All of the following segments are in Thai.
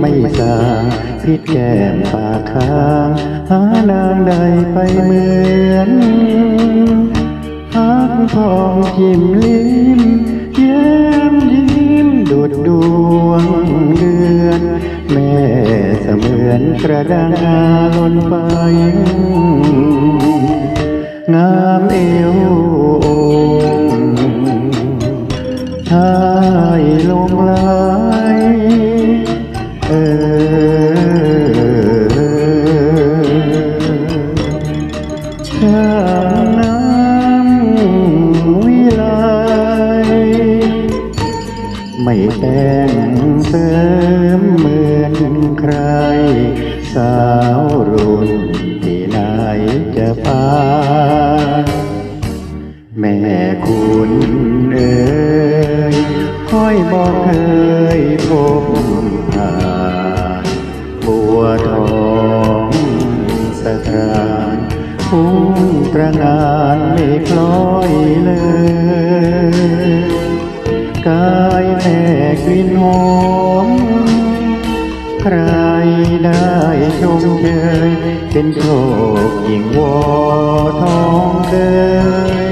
ไม่สางพิษแก้มปากค้างหานางใดไปเหมือนหางทองยิ้มลิ้มแย้มยิ้มดูดด อนกระดังงาลนไป งามเอวองชายลงลายเออชา ไม่แต่งเสริมเหมือนใคร สาวรุ่นที่ไหนจะพาแม่คุณเอ่ยคอยบอกเคยพบผ่านบัวทองสะรานพุ่งตระงานไม่คล้อยเลย ม่กลิ่นหอมใครได้ชมเชยเป็นโชคยิ่งวอทองเกย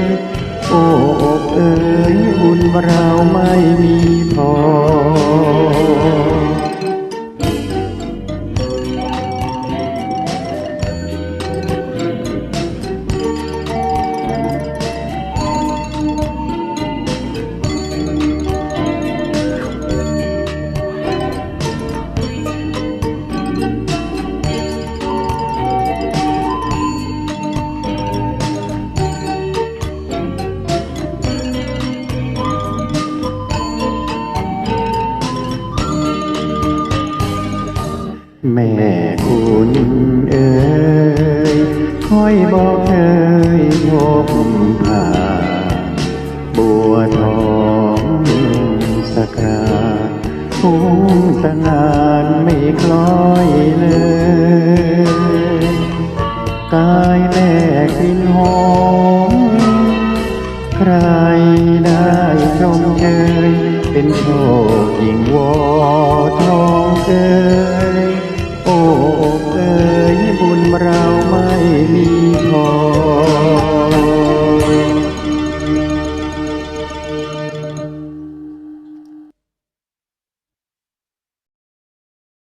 โอ้อกเอ๋ยบุญเราไม่มีพอ แม่คุณเอ่ยคอยบอกเคยพบผ่าบัวทองสกาพุ่งสงานไม่คล้อยเลย กายแม่กลิ่นหอม ใครได้ชมเชยเป็นโชคยิ่งวอทองเกย ทอง